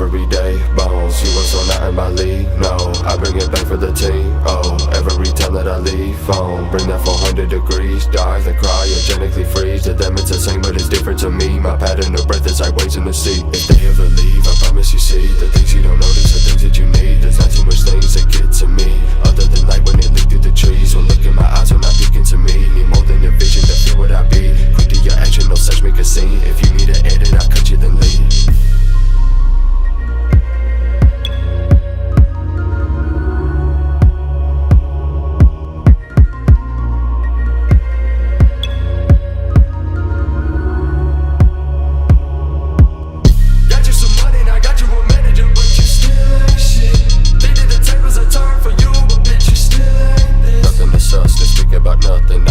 everyday bones. You was on nothing my league, no. I bring it back for the team, oh. Every time that I leave home, bring that 400 degrees. Die then cryogenically freeze. To them it's the same, but it's different to me. My pattern of breath is like waves in the sea. If they ever leave, I promise you see nothing.